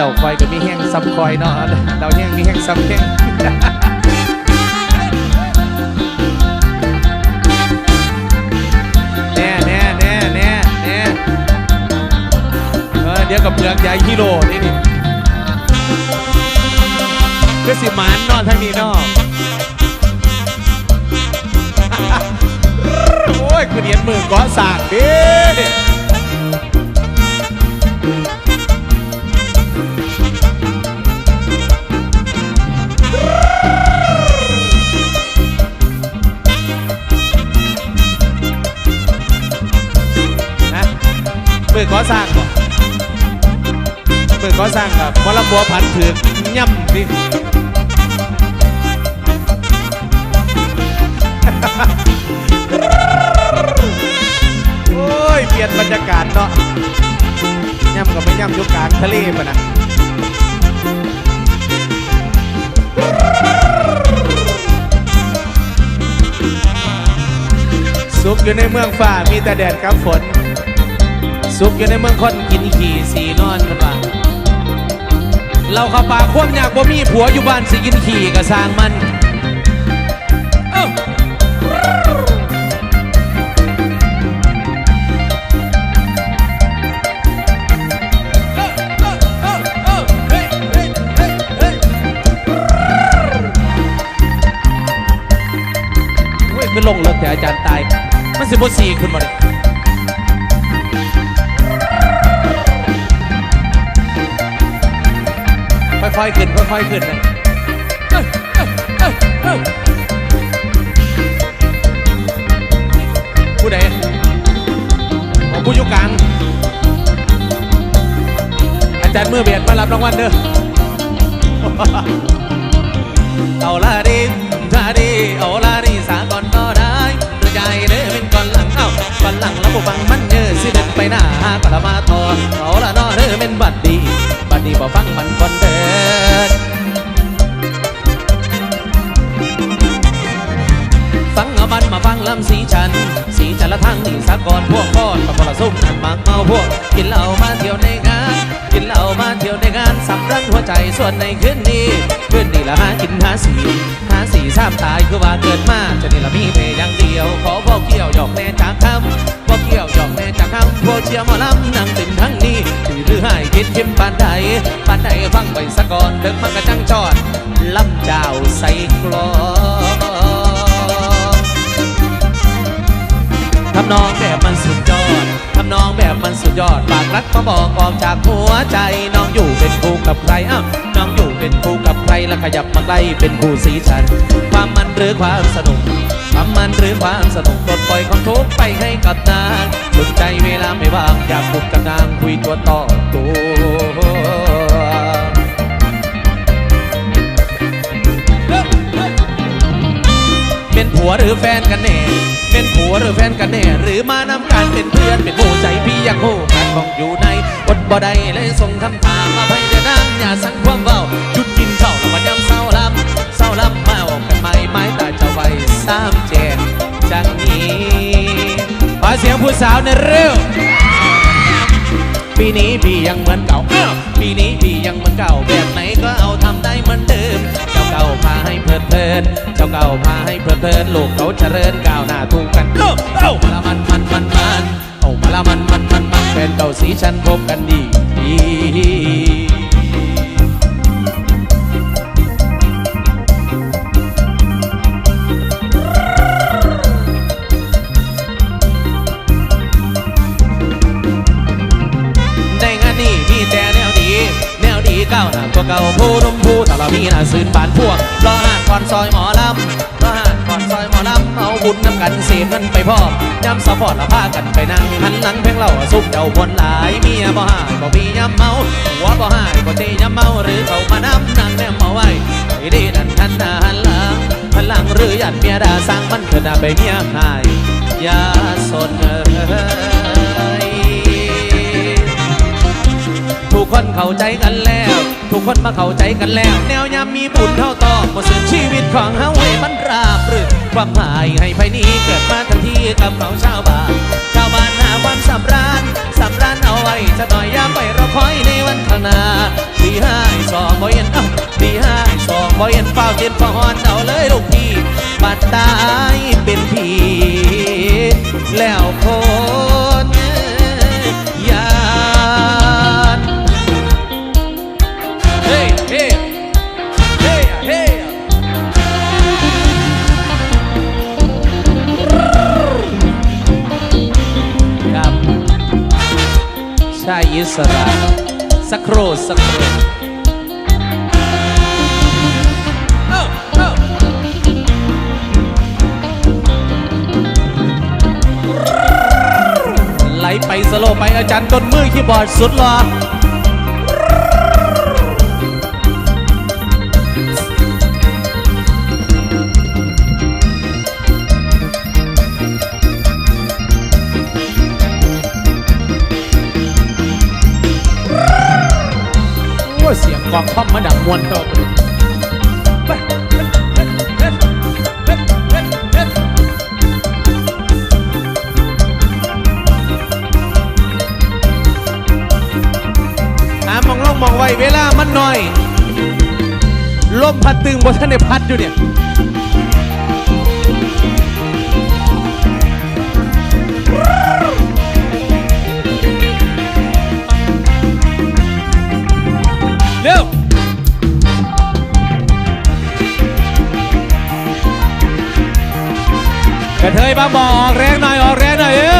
ดาคอยก็มีแห้งซ้ำคอยเนาะดาแห้งมีแห้งซ้ำแห้งแน่แน่แน่แน่แน่เออเดี๋ยวกับเปลือกใหญ่ฮิโร่นี่นี่คือสิหมานนอนทั้งนี้นอโอ้ยคือเดียนมือก้อสากดิ มือก้อสร้างบ่มือก้อสร้างครับวลบัวผันถือกย่ำดิโอ้ย เปลี่ยนบรรยากาศเนาะย่ำกับไม่ย่ำยุกกลางทะเลปะนะสุขอยู่ในเมืองฟ้ามีแต่แดดกับฝน สุขอยู่ในเมืองคนกินขี่สีนอนกันว่าเราเข้าป่าควมอยากบ่มีผัวอยู่บ้านสิกินขี่ก็สร้างมันเอ้าเว้ยคือลงเลิกแต่อาจารย์ตาย มันสิบสี่คุณมาเลย ค่อยๆขึ้นค่อยๆขึ้นนะเอ้ยผู้ใดของผู้ยุกลางอาจารย์มือเบียดมารับรางวัลเด้อเอาละดิทาดิเอาละดิสาก่อนก็ได้ใจเด้อเป็นก่อนหลังเอ้าก่อนหลังแล้วบุฟังมันเยอะสิเดินไปหน้าก็ละมาทอเอา สุ่มนั่นมากเมาพวกกินเหล้ามาเที่ยวในงาน กินเหล้ามาเที่ยวในงานสำรันหัวใจส่วนในคืนนี้คืนนี้ละหากินหาสีหาสีสามตายคือว่าเกิดมาจะนี่ละมีเมย์อย่างเดียว ขอพ่อเกี่ยวหยอกแน่จากคำพ่อเกี่ยวหยอกแน่จากคำพ่อเชียร์หมอลำนั่งติ่นทั้งนี้ถือหรือให้คิดเข้มปานใดปานใดฟังไปสะก่อนเดิกมันกระจังจอดลำเจ้าใส่กลองทำนองแบบ บบมันสุดยอดฝากรักมาบอกออกจากหัวใจน้องอยู่เป็นคู่กับใครอ้าวน้องอยู่เป็นคู่กับใครแล้วขยับมาใกล้เป็นคู่สีฉัน ความมันหรือความสนุกความมันหรือความสนุกปลดปล่อยความทุกข์ไปให้กับนางสนใจเวลาไม่ว่างอยากคุกกับนางคุยตัวต่อตัวเป็นผัวหรือแฟนกันแน่ เป็นผัวหรือแฟนกันแน่ หรือมานำกันเป็นเพื่อนเป็นผู้ใจพี่อยากคู่กันของอยู่ในอดบ่ได้เลยส่งคำถามมาให้เดนางอย่าสั่งความเว้าหยุดกินข้าวแล้วมันยังเศร้าลำเศร้าลำมาออกกันใหม่ไม้ตาจะไว้สามแจกจังนี้ขอเสียงผู้สาวในเร็วปีนี้พี่ยังเหมือนเก่าปีนี้พี่ยังเหมือนเก่า ลิดเพลินเจ้าเก่าพาให้เพลิดเพลินลูกเขาเจริญก้าวหน้าถูกกันเอ้าเอ้ามาละมันมันมันมันเอามาละมันมันมันมันแฟนเก่าสีฉันพบกันดีดีในงานนี้มีแต่แนวดีแน วดีก้าวหน้ากว่าเก่าผู้นุ่มผู้ตลอดมีหน้าซื่นบานพวกรอหานก่อนซอยหมอลำรอหานก่อนซอยหมอลำเอาบุญนำกันเสียเงินไปพร้อย้ำสปอร์ตละพากันไปนั่งหันหลังเพลงเราซุ่มเจ้าบนหลายเมียบ่หายบ่มีย้ำเมาหัวบ่หายบ่เตย้ำเมาหรือเขามานำนั่งแนมเมาไว้ไอ้ดีนั่นทันหน้าหันหลังหันหลังหรือหยัดเมียด่าสร้างมันเถิดนะไปเมียหายอย่าสนเอ้ย คนเข้าใจกันแล้ว ทุกคนมาเข้าใจกันแล้ว แนวยามมีบุญเท่าต่อมาสื่อชีวิตของเฮาให้มันราบรื่นความหมายให้ภายนี้เกิดมาทันทีกับเขาชาวบ้านชาวบ้านหาความสำราญสำราญเอาไว้จะหน่อยยามไปเราคอยในวันข้างหน้าดีห้ายสองบ่เห็นเอ้าดีห้ายสองบ่เห็นเฝ้าเตียนฟอนเอาเลยลูกพี่บัดตายเป็น อิสระ สักครู่สักครู่ไหลไปสโลไปอาจารย์ต้นมือคีย์บอร์ดสุดหล่อ กองท่อมมาดังมวนเถอะหามองล่องมองไว้เวลามันหน่อย ลมพัดตึงบนท่านในพัดอยู่เนี่ย กระเทยบ้าบอออกแรงหน่อยออกแรงหน่อยเออ